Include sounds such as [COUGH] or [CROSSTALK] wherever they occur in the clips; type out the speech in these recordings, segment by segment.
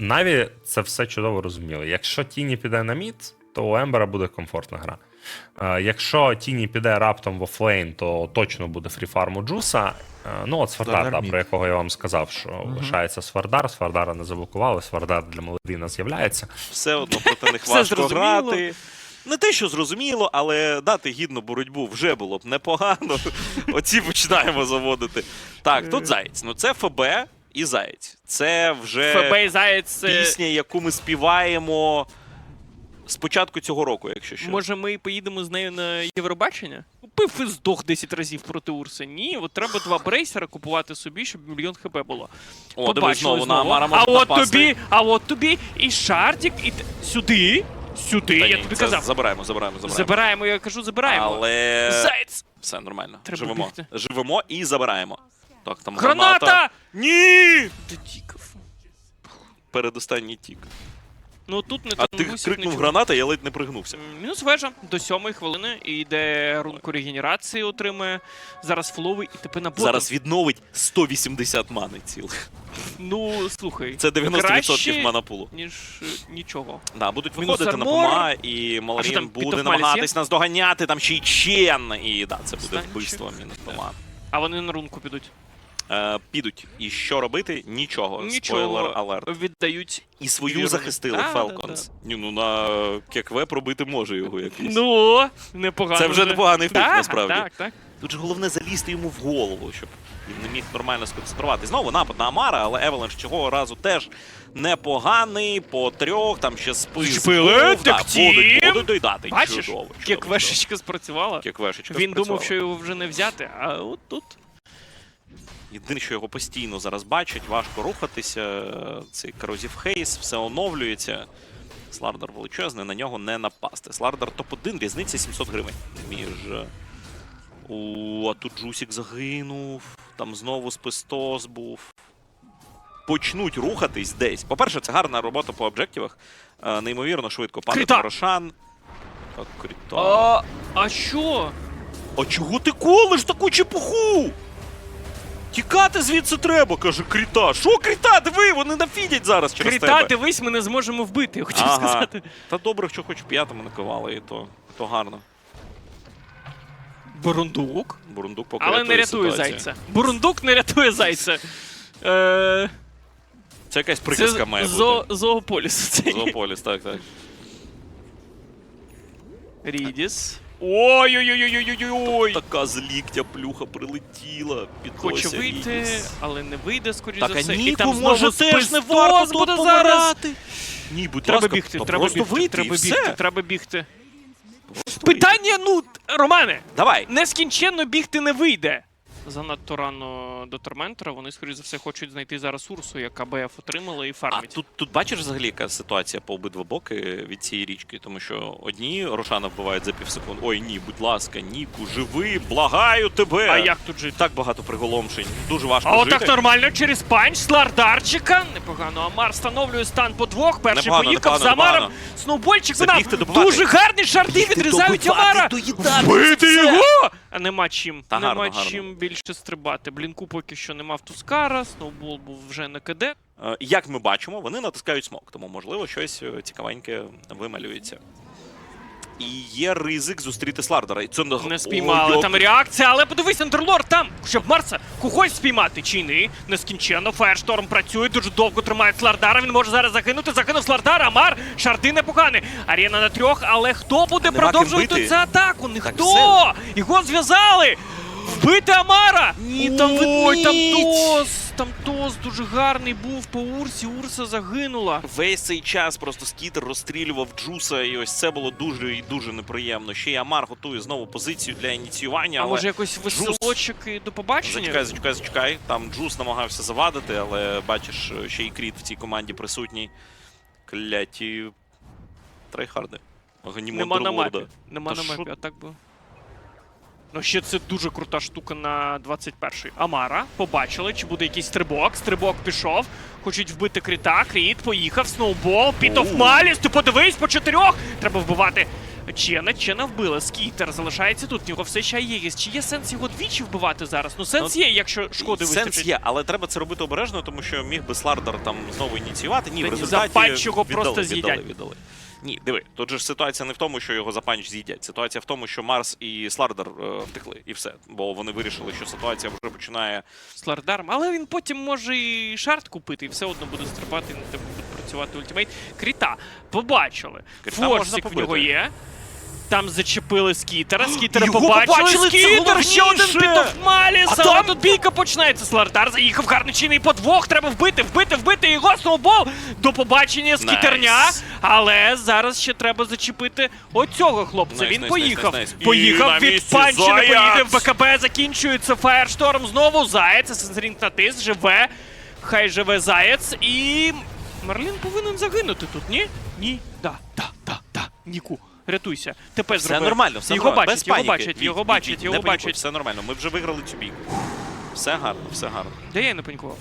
Наві це все чудово розуміли. Якщо Тіні піде на мід, то у Ембера буде комфортна гра. Е, Якщо Тіні піде раптом в офлейн, то точно буде фріфарм у Джуса. Е, Ну, от Свардар, Свардар да, мід. про якого я вам сказав, що лишається Свардар, Свардара не заблокували, Свардар для Молодина з'являється. Все одно [LAUGHS] проти них важко грати. Не те, що зрозуміло, але дати гідну боротьбу вже було б непогано. [LAUGHS] Оці починаємо заводити. Так, тут Заєць. Ну це ФБ і Заєць. Це вже ФБ і Заєць. пісня, яку ми співаємо з початку цього року, якщо що. Може, ми поїдемо з нею на Євробачення? Купив і здох 10 разів проти Урса. Ні, от треба два брейсера купувати собі, щоб мільйон хп було. О, дивись, Побачили знову на Амара А можна от напасти. тобі, а от тобі і шартик, і т- сюди. Сюди, Та я ні, тобі це казав. Забираємо, забираємо, забираємо. Забираємо, я кажу, забираємо. Але Заєць! все нормально. Треба Живемо. бігти. Живемо і забираємо. Так, там Граната! Ні! Ти тікав. Передостанній тік. Ну тут не А ти тонувся, крикнув нічого. граната, я ледь не пригнувся. Мінус вежа до сьомої хвилини і йде рунку регенерації, отримує. Зараз флови і тепер на ботом. Зараз відновить 180 мани цілих. Ну, слухай. Це 90% краще, манапулу. Ніж е, нічого. Да, будуть Мінус виходити на армор. пома, і А що Маларін там, буде намагатись нас доганяти, там ще й Чен. І да, це буде вбивство мінус пома. А вони на рунку підуть. Е, підуть. І що робити? Нічого. Нічого. Спойлер алерт. Віддають. І свою Вірно. захистили Да, да, Ні, ну на ККВ пробити може його якийсь. Ну, непогано. Це вже непоганий так, насправді. Так, так. Тут же головне залізти йому в голову, щоб він не міг нормально сконцентрувати. Знову напад на Амара, але Евеленш цього разу теж непоганий. По трьох, там ще спис. Так, будуть, будуть доїдати. Бачиш, чудово. чудово, кеквешечка спрацювала. Кеквешечка Він думав, що його вже не взяти, а от тут. Єдине, що його постійно зараз бачать, важко рухатися. Цей корозів Хейс, все оновлюється. Слардар величезний, на нього не напасти. Слардар топ-1, різниця 700 гривень. Між. е, У, а тут Джусік загинув. Там знову спистос був. Почнуть рухатись десь. По-перше, це гарна робота по об'єктивах. Е, Неймовірно швидко падає Крита! Рошан. А, а що? А чого ти колиш таку чепуху? Тікати звідси треба, каже Кріта. Що Кріта? Диви, вони нафідять зараз через Крита, тебе. дивись, ми не зможемо вбити, я хотів Ага. сказати. Та добре, що хоч п'ятому накивали, і то, то гарно. Бурундук. Бурундук поки Але не рятує ситуацію. зайця. Бурундук не рятує зайця. Е, Це якась це приказка має зо, бути. зоополіс. Зоополіс, так, так. Рідіс. Ой-ой-ой-ой-ой-ой. Така з ліктя плюха прилетіла. Під Хоче вийти, але не вийде, скоріше за все. І там може, знову теж не варто буде зараз. Ні, будь Треба ласка, бігти, треба просто бігти, вийти треба і бігти, все. треба бігти. Просто Питання, ну, Романе, Давай. нескінченно бігти не вийде. Занадто рано до Торментора. Вони, скоріш за все, хочуть знайти зараз Урсу, яка БФ отримала і А фармить. тут, тут бачиш взагалі яка ситуація по обидва боки від цієї річки, тому що одні Рошана вбивають за півсекунд. Ой, ні, будь ласка, Ніку, живи, благаю тебе. А як тут жити? Так багато приголомшень. Дуже важко А жити. отак нормально через панч Слардарчика. Непогано. Амар встановлює стан по двох. Перший Непогано, поїхав непогано, за Амаром. непогано. Сноубольчик Забігти, добивати. дуже гарні шарди відрізають Амара. Бити його! А нема чим. Та нема гарно, гарно. чим більше стрибати. Блінку поки що нема в Тускара, Сноубол був вже на КД. Е, Як ми бачимо, вони натискають смок, тому можливо щось е, цікавеньке вималюється. І є ризик зустріти Слардера. І це Не спіймали Ой, там реакція, але подивись, Андерлорд там, щоб Марса когось спіймати чи не Нескінченно. Фаєршторм працює, дуже довго тримає Слардара. Він може зараз загинути. Загинув Слардара, Амар, шарди непогані. Арена на трьох, але хто буде Нема ким продовжувати бити. цю атаку? Ніхто! все. Його зв'язали! Вбити Амара! Ні, там Ой, там! Тос! Там Тос дуже гарний був по Урсі. Урса загинула. Весь цей час просто скітер розстрілював Джуса, і ось це було дуже і дуже неприємно. Ще й Амар готує знову позицію для ініціювання. А але... може якось веселочок і до побачення? Зачекай, зачекай, зачекай. Там Джус намагався завадити, але бачиш, ще і Кріт в цій команді присутній. Кляті трейхарди. Нема на мапі. Нема Та на що- мапі, а так би. Ну, ще це дуже крута штука на 21-й. Амара. Побачили, чи буде якийсь стрибок. Стрибок пішов. Хочуть вбити крита. Кріт поїхав. Сноубол. Піт оф Маліс. Ти подивись по чотирьох. Треба вбивати Чена, Чена вбила. Скітер залишається тут. В нього все ще є. Чи є сенс його двічі вбивати зараз? Ну сенс Ну, є, якщо шкоди Сенс вистачить. є, але треба це робити обережно, тому що міг би Слардер там знову ініціювати. Ні, в результаті за його віддали, просто віддали, з'їдять. віддали. Ні, диви, тут же ж ситуація не в тому, що його за панч з'їдять. Ситуація в тому, що Марс і Слардар е, втекли, і все. Бо вони вирішили, що ситуація вже починає. Слардарм, але він потім може і шарт купити, і все одно буде стрибати, і на тебе буде працювати ультимейт. Кріта, побачили. Кріта можна Форсик в побити. нього є. Там зачепили скітера, [GASPS] скітера Його побачили. побачили, скітер, ще один! А але там- тут бійка починається. Слардар заїхав гарний чинний по двох. Треба вбити, вбити, вбити його сноубол. До побачення скітерня. Найс. Але зараз ще треба зачепити оцього хлопця. Найс, Він найс, поїхав. найс. І Поїхав від не поїде в БКБ закінчується Фаєршторм. Знову Заєць, Сенсрінг натис, живе. Хай живе Заєць. І Мерлін повинен загинути тут, ні? Ні. Да, да, да, да. Ніку. Рятуйся. ТП Все зроби. нормально, все його нормально. бачать, без його паніки. його Віть, його не панікуй. Все нормально, ми вже виграли цю бійку. Все гарно, все гарно. Де я не панькував?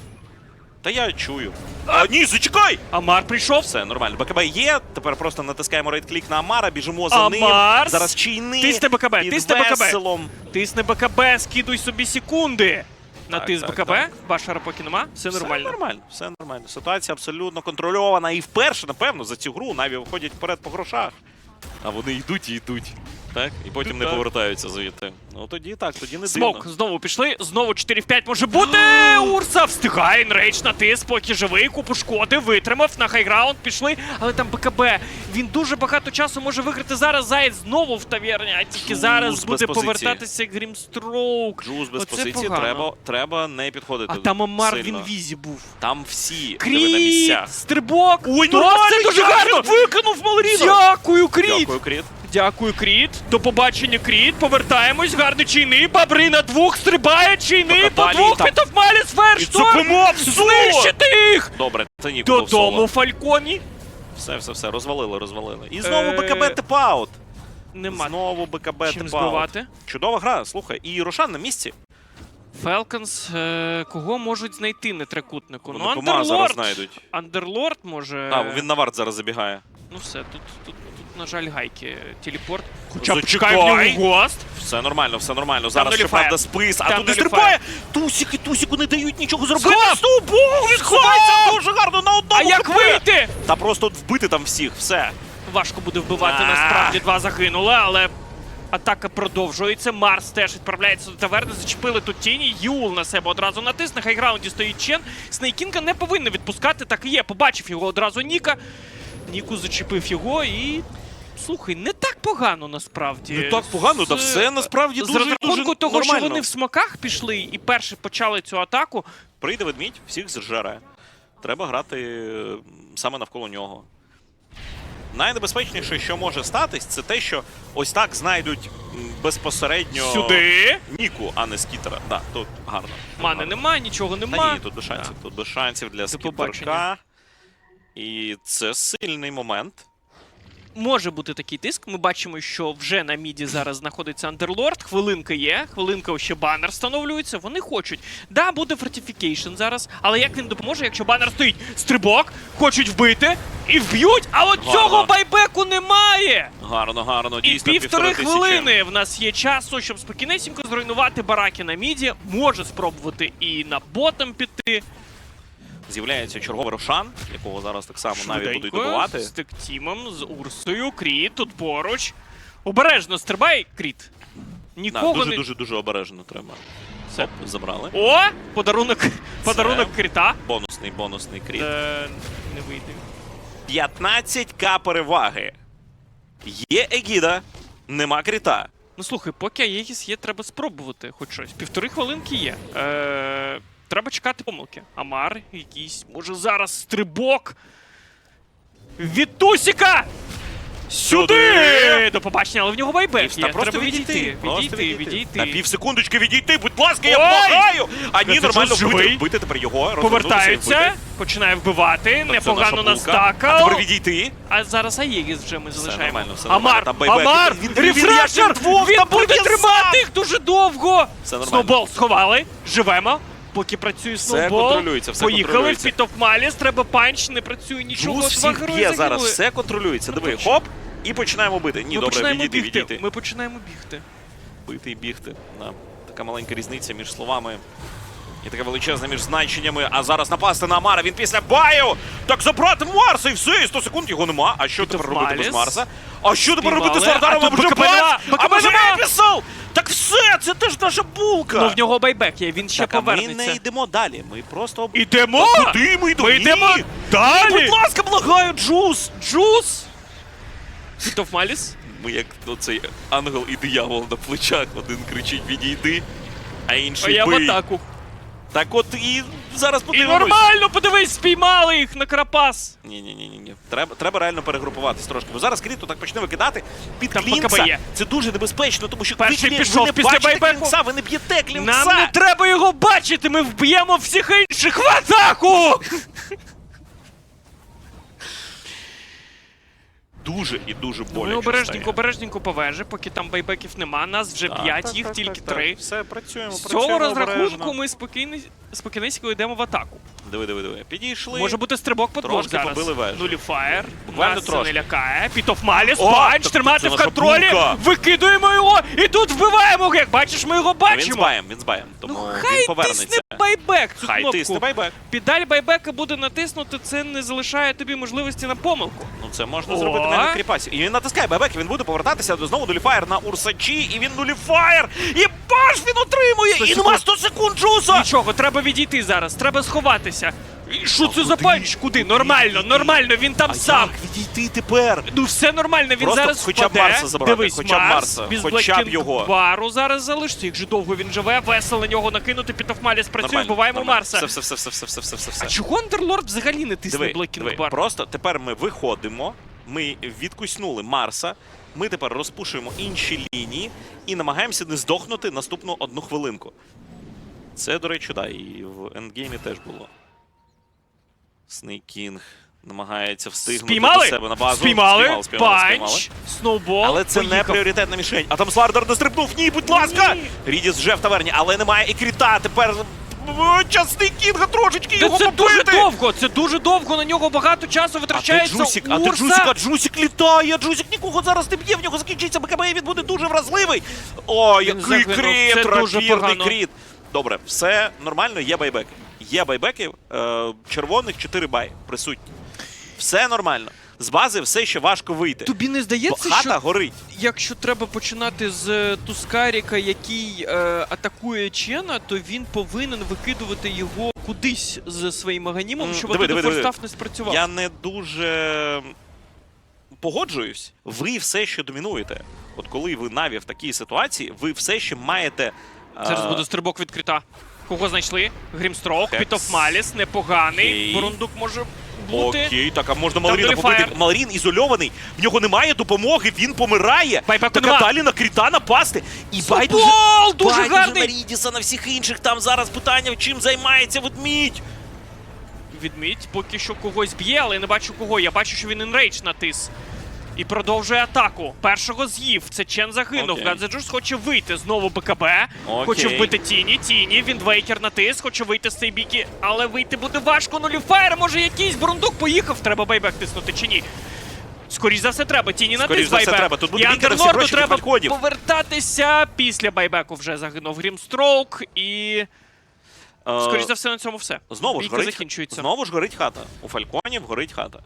Та я чую. А, ні, зачекай! Амар прийшов. Все нормально. БКБ є. Тепер просто натискаємо рейд-клік на Амара, біжимо за ним. Амар! Зараз чайни. Тисни БКБ, під тисни БКБ. веселом. Тисни БКБ, скидуй собі секунди. Натис так, БКБ, так. башара поки нема, все нормально. Все нормально, все нормально. Ситуація абсолютно контрольована. І вперше, напевно, за цю гру Наві виходять вперед по грошах. А вони йдуть і йдуть. Так? І потім не повертаються звідти. Ну тоді так, тоді не Смок, дивно. знову пішли, знову 4 в 5 може бути. Урса встигає, Інрейдж натис, поки живий, купу шкоди, витримав, на хайграунд пішли, але там БКБ. Він дуже багато часу може виграти зараз. Заєць знову в таверні, а тільки Джуз зараз без буде позиції. повертатися Грімстроук. Джуз без Оце позиції, погано. треба, треба не підходити. А там Амар в сильно. інвізі був. Там всі диви, на Кріт! місцях. Стрибок! Ой, нормально, це дуже гарно! викинув Малоріна! Дякую, Кріт! Дякую, Кріт. Дякую, Кріт. До побачення, Кріт. Повертаємось. Гарний чийний. Бабри на двох стрибає. Чийний по двох Пітовмаліс фершторм. Знищити їх! Добре, це в Додому. Фальконі. Все, все, все, розвалили, розвалили. І знову Е, БКБ типаут. Нема Знову БКБ типаут. Чудова гра, слухай. І Рошан на місці. Фелконс. Е, кого можуть знайти на трикутнику? Ну, зараз Андерлорд. Андерлорд може. А, він на варт зараз забігає. Ну все, тут, тут, тут, на жаль, гайки. Телепорт. Хоча б чекай. в нього гост. Все нормально, все нормально. Зараз нуліфає. щоправда спис, а Там туди нуліфає. стрибає. Тусік і Тусіку не дають нічого зробити. Хоп! Стоп! Бог, він дуже гарно на А як ХП. вийти? Та просто вбити там всіх, все. Важко буде вбивати, А. насправді два загинули, але атака продовжується. Марс теж відправляється до таверни. Зачепили тут тіні. Юл на себе одразу натис. На хайграунді стоїть Чен. Снейкінга не повинен відпускати, так і є. Побачив його одразу Ніка. Ніку зачепив його і. Слухай, не так погано насправді. Не так погано, да все насправді З дуже, рахунку дуже того, нормально. що вони в смоках пішли і перші почали цю атаку. Прийде ведмідь, всіх зжере. Треба грати е, саме навколо нього. Найнебезпечніше, що може статись, це те, що ось так знайдуть безпосередньо Сюди. Ніку, а не скітера. Да, тут гарно. Мани Гарно. нема, нічого Та ні, тут без шансів. Тут без шансів для скітерка. І це сильний момент. Може бути такий тиск. Ми бачимо, що вже на міді зараз знаходиться Андерлорд. Хвилинка є, хвилинка ще банер встановлюється. Вони хочуть. Да, буде фортифікейшн зараз, але як він допоможе, якщо банер стоїть? Стрибок, хочуть вбити і вб'ють, а от Гарно. цього байбеку немає. Гарно, гарно. І Дійсно, півтори хвилини в нас є часу, щоб спокійнесенько зруйнувати бараки на міді. Може спробувати і на ботом піти. З'являється черговий Рошан, якого зараз так само навіть будуть добивати. З тектімом, з Урсою, Кріт тут поруч. Обережно стрибай, Кріт. Да, Нікого дуже, не. дуже, дуже обережно треба. Все. Оп, забрали. О! Подарунок, подарунок Кріта. Бонусний, бонусний кріт. Е, не вийде. 15к переваги. Є Егіда, нема кріта. Ну слухай, поки Аєгіс є, треба спробувати хоч щось. Півтори хвилинки є. Е, треба чекати помилки. Амар, якийсь, може зараз стрибок. Від Тусіка! Сюди! Сюди! До побачення, але в нього байбек є. просто Треба відійти. відійти. просто Відійти, відійти. На пів секундочки відійти, будь ласка, я Ой! благаю! А ні, Це нормально що, вбити, живий? вбити тепер його. розвернутися і Повертаються, починає вбивати, Тобто непогано наша булка. А тепер відійти. А зараз Аєгіс вже ми залишаємо. нормально, все нормально. Амар, Там байбек. Амар, Він- він- він рефрешер! двох, Він там буде тримати їх дуже довго. Все нормально. Сноубол сховали, живемо. Поки працює Сноубол. контролюється, все Поїхали контролюється. в Піт оф Маліс, треба панч, не працює нічого. Два всіх герої б'є зараз, загинули. все контролюється. Диви, точно. хоп, І починаємо бити. Ні, Ми добре, починаємо відійти, бігти. відійти. Ми починаємо бігти. Бити і бігти. Да. Така маленька різниця між словами. І така величезна між значеннями. А зараз напасти на Амара. Він після баю. Так забрати Марса і все. І 100 секунд його нема. А що тепер робити без Маліс. Марса? А що тепер робити з? А А тут вже пас? А вже нема. написав! Так все, це теж наша булка. Ну в нього байбек є, він ще так, а ми не йдемо далі. Ми просто Ідемо! Та Куди ми йдемо? Ми йдемо Ні, далі! Будь ласка, благаю, Джус! Джус! Світов Ми як оцей ангел і диявол на плечах. Один кричить відійди, а інший. А я в бий. атаку. Так от і зараз І нормально, подивись, спіймали їх на крапас. Ні, ні, ні, ні, ні. Треба, треба реально перегрупуватись трошки. Бо зараз Кріто так почне викидати під Там клінкса. Є. Це дуже небезпечно, тому що Перший ви, клін- пішов ви не після бачите байбеку. клінкса, ви не б'єте клінкса. Нам не треба його бачити, ми вб'ємо всіх інших в атаку! Дуже і дуже боляче. Ми обережненько, стає. обережненько по вежі, поки там байбеків нема, нас вже п'ять, їх так, тільки так, так. три. Все, працюємо, З працюємо цього розрахунку ми спокійно, спокійненько йдемо в атаку. Диви, диви, диви. Підійшли. Може бути стрибок по двох Трошки зараз. побили вежу. Нуліфаєр. Буквально Нас це трошки. не лякає. Пітоф Маліс, О, панч, так тримати це в наша контролі. булка. Викидуємо його і тут вбиваємо. Як бачиш, ми його Він з бачимо. баєм, він з баєм. Тому Ну він хай повернеться. тисне байбек цю Хай кнопку. тисне байбек. Педаль байбека буде натиснути, це не залишає тобі можливості на помилку. Ну це можна О. зробити не на кріпасі. І він натискає байбек, він буде повертатися до знову нуліфаєр на Урсачі, і він нуліфаєр! І баш він отримує! 100 І нема 100 секунд Джуса! Нічого, треба відійти зараз, треба сховатися. І Що це за панч? Куди? Нормально, нормально, він там А сам. як відійти тепер? Ну все нормально, він Просто зараз хоча б впаде. Марса забрати, Дивись, хоча б Марс, Марса, без хоча б його. Бару зараз залишиться. Як же довго він живе, весело на нього накинути, Пітофмаліс працює, Нормально, вбиваємо нормально. Марса. Все, все, все, все, все, все, все, все. А чого Андерлорд взагалі не тисне Диви, Бар? просто тепер ми виходимо, ми відкуснули Марса, ми тепер розпушуємо інші лінії і намагаємося не здохнути наступну одну хвилинку. Це, до речі, да, і в ендгеймі теж було. Снейкінг намагається встигнути Спіймали? до себе на базу. Спіймали, Спіймали, спіймали, спіймали. панч, сноубол. Але це не пріоритетна мішень. А там Слардер не стрибнув. Ні, будь ласка! Ні. Рідіс вже в таверні, але немає і кріта. Тепер о, частий кінга трошечки його це побити. дуже довго, це дуже довго, на нього багато часу А де витрачається. Джусік? А Урса. Джусік? А Джусік літає! Джусік нікого зараз не б'є, в нього закінчиться БКБ, і він буде дуже вразливий. О, який загинув. кріт! Це дуже Рапірний погано. кріт. Добре, все нормально, є байбеки. Є байбеки, е, червоних 4 бай присутні. Все нормально. З бази все ще важко вийти. Тобі не Бо здається, хата що горить. якщо треба починати з е, Тускаріка, який е, атакує Чена, то він повинен викидувати його кудись з своїм аганімом, щоб диви, диви, диви. не спрацював. Я не дуже погоджуюсь. Ви все ще домінуєте. От коли ви Наві в такій ситуації, ви все ще маєте. е, Зараз буде стрибок відкрита. Кого знайшли? Грімстрок, Хекс. Пітоф Маліс, непоганий. Окей. Бурундук може бути. Окей, так, а можна Малоріна Нуліфаєр. побити. Малорін ізольований, в нього немає допомоги, він помирає. Байбеку Так а далі на Кріта напасти. І байдуже, Дуже гарний! на Рідіса, на всіх інших. Там зараз питання, чим займається ведмідь. Відмідь поки що когось б'є, але я не бачу кого. Я бачу, що він інрейдж натис. І продовжує атаку. Першого з'їв. Це Чен загинув. Гадзеджус хоче вийти. Знову БКБ. Окей. Хоче вбити Тіні. Тіні. Він двейкер натис. Хоче вийти з цієї біки. Але вийти буде важко. Нуліфаєр може якийсь. Бурундук поїхав. Треба байбек тиснути чи ні? Скоріше за все треба. Тіні Скоріш за байбек. треба. Тут буде І Андерлорду треба повертатися. Після байбеку вже загинув Грімстроук. І Е, скоріш за все на цьому все. Знову ж горить, закінчується. знову ж горить хата. У Фальконів горить хата.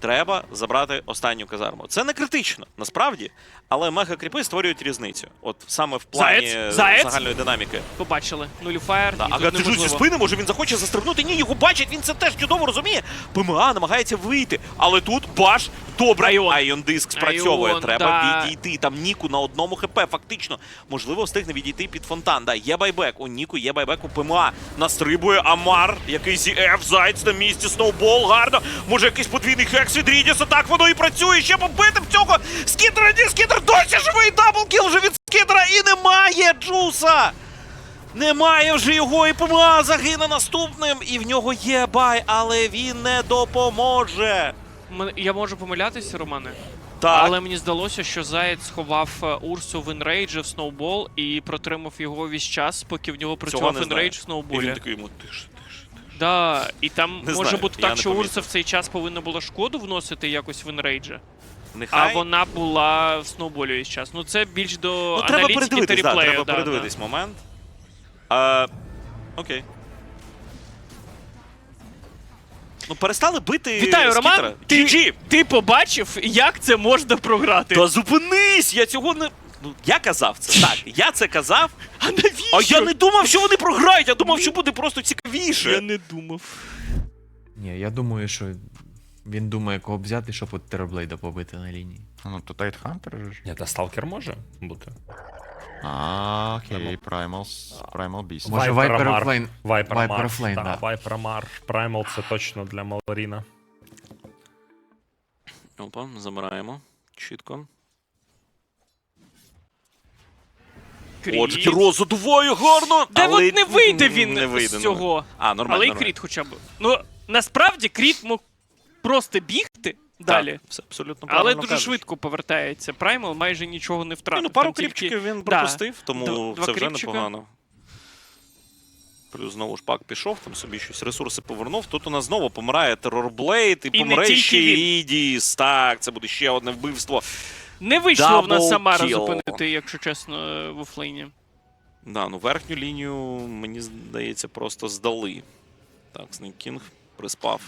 Треба забрати останню казарму. Це не критично, насправді, але мега-кріпи створюють різницю. От саме в плані Заєць? Заєць? загальної динаміки. Побачили. Нуліфаєр. Да, і а тут зі спини, може він захоче застрибнути. Ні, його бачить, він це теж чудово розуміє. ПМА намагається вийти. Але тут баш добре. Айон. Айон диск спрацьовує. Айон, Треба да. відійти. Там Ніку на одному хп. Фактично, можливо, встигне відійти під фонтан. Да, є байбек. У Ніку є байбек у ПМА. Настрибує Амар. Який ZF, Зайц на місці. Сноубол. Гарно. Може якийсь подвійний хекс від Рідіса. Так воно і працює. Ще побити в цього. Скідера, ні, скідер досі живий. Даблкіл вже від скідера. І немає Джуса. Немає вже його і ПМА загине наступним, і в нього є бай, але він не допоможе. М- Я можу помилятися, Романе, Так, але мені здалося, що Заєць сховав е, Урсу в інрейджі в сноубол і протримав його весь час, поки в нього працював не знаю. інрейдж в І він сноуболі. такий йому тиш, тиш. Да, і там Не може знаю, бути я так, не що помітив. Урса в цей час повинна була шкоду вносити якось в інрейджі. Нехай. А вона була в сноуболі весь час. Ну це більш до Ну, треба аналітики передивитись, да, треба да, передивитись момент. А, окей. Ну, перестали бити. Вітаю, скітера. Роман! Ти, GG! ти побачив, як це можна програти? Та зупинись! Я цього не. Ну, я казав це. Так, я це казав. А навіщо? А я не думав, що вони програють, я думав, що буде просто цікавіше. Я не думав. Ні, я думаю, що він думає, кого б взяти, щоб от Терблейда побити на лінії. Ну, то Тайтхантер же ж. Ні, та сталкер може бути. А, окей, Primal, Primal Beast. Може, Viper Flame. Viper Viper Mar. Flame, Так. Viper Mar. Primal це точно для Малоріна. Опа, забираємо. Чітко. Кріт. Отже, Кіро задуває гарно. Де але от не вийде він не вийде, з цього. вийде. А, нормально. Але і кріт хоча б. Ну, насправді кріт мог просто бігти далі. Так, все абсолютно Але дуже кажеш. швидко повертається. Праймал майже нічого не втратив. Ну, пару Там тільки- кріпчиків він Да. тому Д- два це вже кріпчика. непогано. Плюс знову ж пак пішов, там собі щось ресурси повернув. Тут у нас знову помирає Терорблейд і, І помре ще він. Рідіс. Так, це буде ще одне вбивство. Не вийшло в нас Самара kill. зупинити, якщо чесно, в офлейні. Да, ну верхню лінію, мені здається, просто здали. Так, Снейк Кінг приспав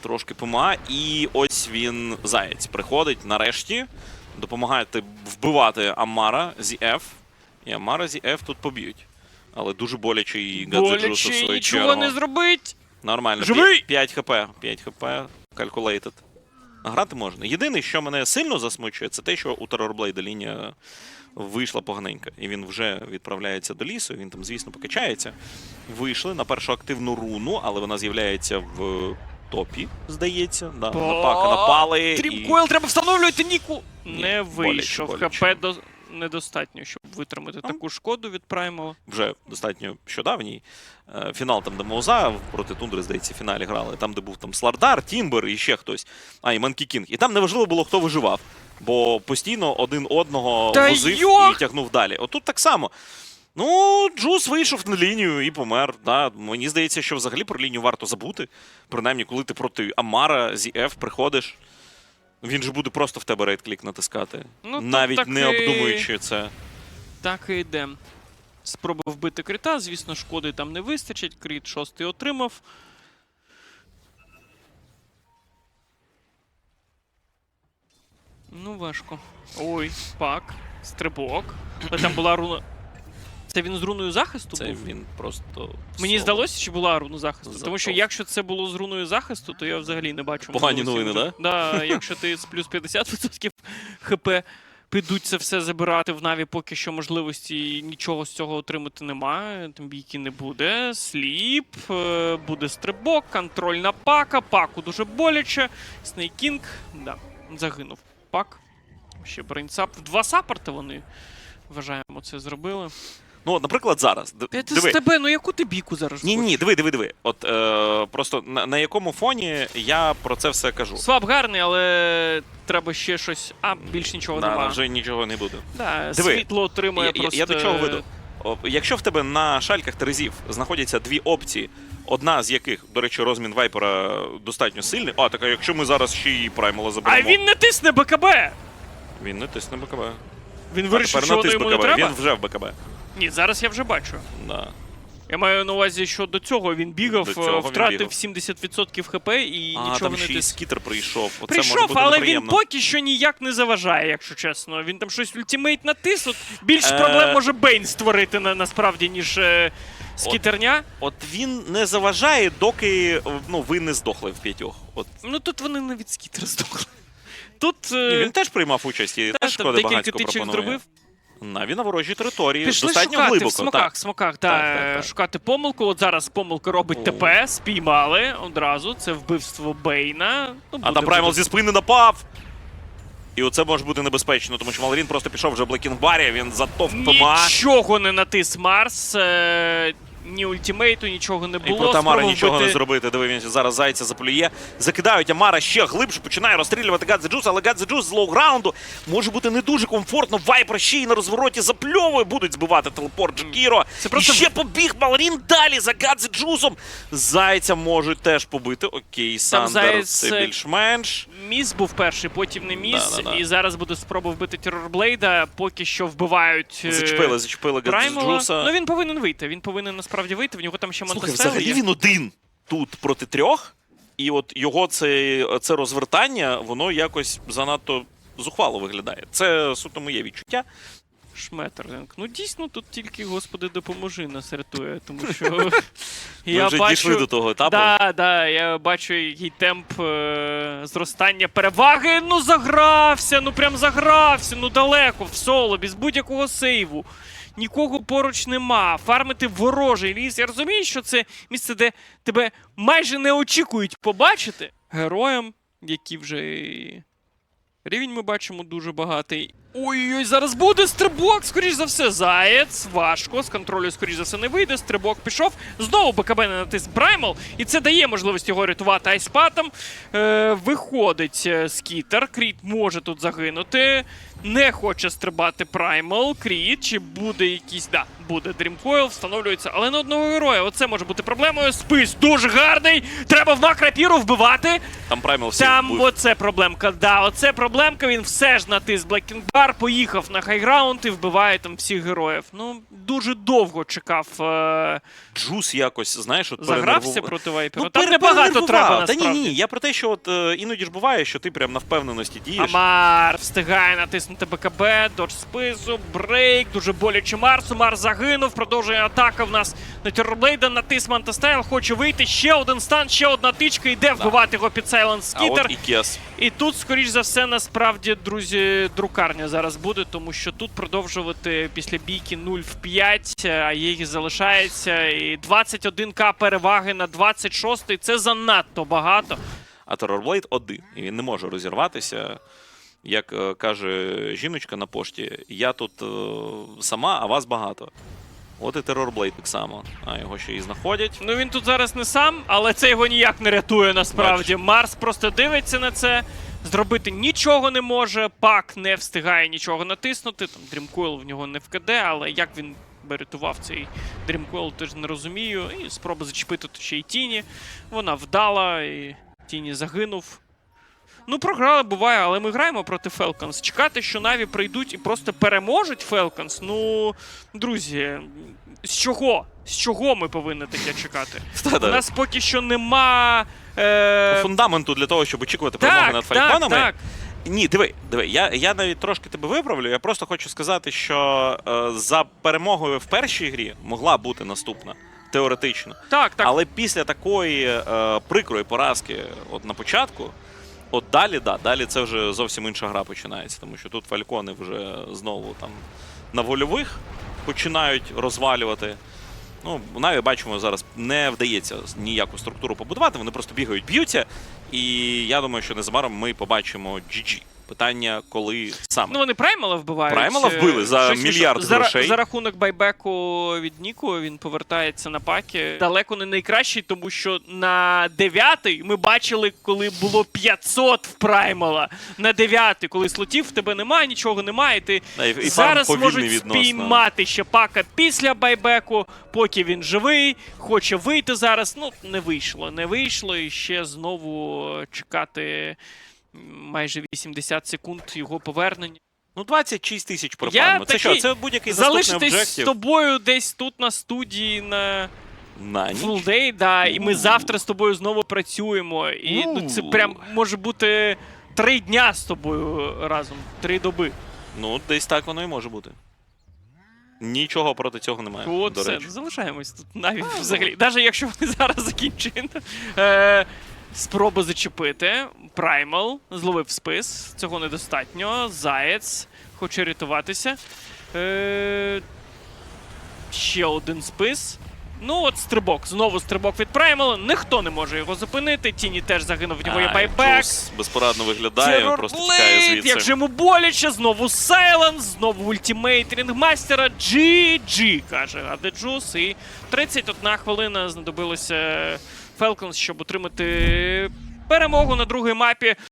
трошки ПМА. І ось він, заєць, приходить нарешті. Допомагає вбивати Амара ZF. І Амара ZF тут поб'ють. Але дуже боляче і Гадзеджусу в свою нічого не зробить. Нормально. Живий! 5 хп. 5 хп. Calculated. Грати можна. Єдине, що мене сильно засмучує, це те, що у Терорблейда лінія вийшла поганенька. І він вже відправляється до лісу. Він там, звісно, покачається. Вийшли на першу активну руну, але вона з'являється в топі, здається. Да, на пака напали. і... Трімкойл треба встановлювати Ніку. Ні, Не вийшов. ХП до... недостатньо, щоб витримати Ну. таку шкоду від Праймала. вже достатньо щодавній. Е, Фінал там, де Моуза проти Тундри, здається, в фіналі грали. Там, де був там Слардар, Тімбер і ще хтось. А, і Манкі Кінг. І там неважливо було, хто виживав. Бо постійно один одного Та возив йох! і тягнув далі. Отут так само. Ну, Джус вийшов на лінію і помер. Да. Мені здається, що взагалі про лінію варто забути. Принаймні, коли ти проти Амара, ZF приходиш. Він же буде просто в тебе рейд-клік натискати. Ну, навіть так не і- обдумуючи це. Так і йде. Спроба вбити крита, звісно, шкоди там не вистачить. Кріт шостий отримав. Ну, важко. Ой, пак, стрибок. Але там була руна. Це він з руною захисту Це був? він просто. Мені соло. здалося, чи була руна захисту. Тому що якщо це було з руною захисту, то я взагалі не бачу. Погані новини, вбити. Да, якщо ти з плюс 50% хп підуть це все забирати в Наві, поки що можливості нічого з цього отримати немає. Тим бійки не буде. Сліп, е, буде стрибок, контрольна пака, паку дуже боляче. Снейкінг, да, загинув. Пак. Ще брейнсап. Два саппорти вони. Вважаємо, це зробили. Ну, от, наприклад, зараз. Д- Ти з Диви. тебе, ну яку ти біку зараз? Ні, ні, диви, диви, диви. От е, просто на, на якому фоні я про це все кажу. Свап гарний, але треба ще щось. А, більш нічого Да, нема. вже нічого не буде. Да, Диви, світло отримує Я, я, просто. я до чого веду? О, Якщо в тебе на шальках Терезів знаходяться дві опції, одна з яких, до речі, розмін Вайпера достатньо сильний. А, так а якщо ми зараз ще і Праймала А заберемо. він не тисне БКБ! Він не тисне БКБ. Він А вирішив, тепер що воно йому не БКБ. треба. Він вже в БКБ. Ні, зараз я вже бачу. Да. Я маю на увазі, що до цього він бігав, До цього е, він втратив бігав. 70% хп і а, нічого там не ще і тис. скітер прийшов. Оце може Прийшов, бути але він неприємно. поки що ніяк не заважає, якщо чесно. Він там щось ультимейт натис. От більше Е. проблем може Бейн створити на, насправді, ніж е, скітерня. От він не заважає, доки ну, ви не здохли в п'ятьох. От Ну тут вони навіть скітер здохли. Тут. е, Ні, він теж приймав участь і теж там шкоди декілька багатько тичок пропонує. зробив. Наві на ворожій території. Пішли достатньо шукати глибоко. в смоках, так. смоках, та, Так, так, так. шукати помилку. От зараз помилка робить ТП, спіймали одразу. Це вбивство Бейна. Ну, А там Праймал зі спини напав. І оце може бути небезпечно, тому що Малорін просто пішов вже в Блекінбарі, він затовп ПМА. Нічого не натис Марс. Ні ультимейту, нічого не І було. проти Амара нічого не зробити. Диви, він зараз зайця заплює. Закидають Амара ще глибше, починає розстрілювати Гадзе Джус, але Гадзе Джус з лоу-граунду може бути не дуже комфортно. Вайпер ще й на розвороті запльовує, будуть збивати телепорт Джекіро. Це просто- І ще побіг Балрін далі за Гадзе Джусом. Зайця можуть теж побити. Окей, Сандер, Заєць, це е, більш-менш. Міс був перший, потім не міс. Да-да-да. І зараз буде спроба вбити Террорблейда, поки що вбивають. е, Зачепили, зачепили Гадзе Джуса. Ну він повинен вийти. Він повинен насправді вийти. В нього там ще Слухай, взагалі є. він один тут проти трьох, і от його це, це розвертання, воно якось занадто зухвало виглядає. Це суто моє відчуття. Шметерлинг. Ну дійсно тут тільки, господи, допоможи нас рятує, тому [LAUGHS] що Ми я вже бачу. дійшли до того етапу. Да, да, я бачу який темп е- зростання переваги. Ну загрався, ну прям загрався, ну далеко в соло, без будь-якого сейву. Нікого поруч нема. Фармити ворожий ліс. Я розумію, що це місце, де тебе майже не очікують побачити. Героям, які вже Рівень ми бачимо дуже багатий. Ой-ой, зараз буде стрибок, скоріш за все, заєць. Важко. З контролю, скоріш за все, не вийде. Стрибок пішов. Знову БКБ не натис Браймал. І це дає можливість його рятувати айспатом. Е, виходить е, скітер. Кріт може тут загинути. Не хоче стрибати Праймал. Кріт. Чи буде якийсь. Да, буде Дрімкойл, встановлюється, але на одного героя. Оце може бути проблемою. Спис дуже гарний. Треба в макрапіру вбивати. Там Праймал всіх Там оце проблемка. Да, оце проблемка. Він все ж натис Блекінг Бар, поїхав на хайграунд і вбиває там всіх героїв. Ну, дуже довго чекав. Е- Джус якось, знаєш, от загрався перенервував. проти Вайпера. Ну, там небагато треба Та ні, ні, я про те, що от е, іноді ж буває, що ти прям на впевненості дієш. Амар встигає натиснути БКБ, додж спису, брейк, дуже боляче Марсу. Марс загинув, продовжує атака в нас на Террорблейда, натис Мантастайл, хоче вийти, ще один стан, ще одна тичка, йде вбивати його під Сайленс а от Скітер. і Кес. І тут, скоріш за все, насправді, друзі, друкарня зараз буде, тому що тут продовжувати після бійки 0 в 5, а їх залишається. І 21к переваги на 26-й це занадто багато. А Террорблейд один. І він не може розірватися. Як е, каже жіночка на пошті, я тут е, сама, а вас багато. От і Террорблейд так само. А його ще і знаходять. Ну він тут зараз не сам, але це його ніяк не рятує насправді. Марс просто дивиться на це. Зробити нічого не може, пак не встигає нічого натиснути. Там Дрімкойл в нього не вкаде, але як він би рятував цей Дрімкойл, теж не розумію. І спроба зачепити тут ще й Тіні. Вона вдала, і Тіні загинув. Ну, програли буває, але ми граємо проти Falcons. Чекати, що Наві прийдуть і просто переможуть Falcons, ну, друзі, з чого? З чого ми повинні таке чекати? [LAUGHS] У нас поки що нема. Е... Фундаменту для того, щоб очікувати перемоги над так, так. Ні, диви, диви, я, я навіть трошки тебе виправлю. Я просто хочу сказати, що е, за перемогою в першій грі могла бути наступна. Теоретично. Так, так. Але після такої е, прикрої поразки, от на початку, от далі, да, далі це вже зовсім інша гра починається, тому що тут фалькони вже знову там на вольових починають розвалювати. Ну, навіть бачимо, зараз не вдається ніяку структуру побудувати, вони просто бігають, б'ються. І я думаю, що незабаром ми побачимо GG. Питання, коли саме. Ну, вони Праймала вбивають. Праймала Е, вбили за щось мільярд за, грошей. За рахунок байбеку від Ніку він повертається на паки. Далеко не найкращий, тому що на дев'ятий ми бачили, коли було 500 в Праймала. На дев'ятий, коли слотів в тебе немає, нічого немає. Ти і- і зараз можуть відносно. спіймати ще пака після байбеку, поки він живий, хоче вийти зараз. Ну, не вийшло, не вийшло. І ще знову чекати майже 80 секунд його повернення. Ну, 26 тисяч пропадемо. Це що, це будь-який наступний Залишитись з тобою десь тут на студії на на ніч. Full Day, да, і ми завтра з тобою знову працюємо. І ну, це прям може бути три дня з тобою разом, три доби. Ну, десь так воно і може бути. Нічого проти цього немає. От до все, речі. залишаємось тут навіть взагалі. Навіть якщо вони [LAUGHS] зараз закінчують. Е, спроба зачепити. Праймал зловив спис. Цього недостатньо. Заєць хоче рятуватися. Е, ще один спис. Ну от стрибок, знову стрибок від Праймал. Ніхто не може його зупинити. Тіні теж загинув, в нього є байбек. Безпорадно виглядає, він просто тікає звідси. як же йому боляче, знову Сайленс, знову ультимейт Рінгмастера, GG, каже Адеджус. І 31 хвилина знадобилося Falcons, щоб отримати перемогу на другій мапі.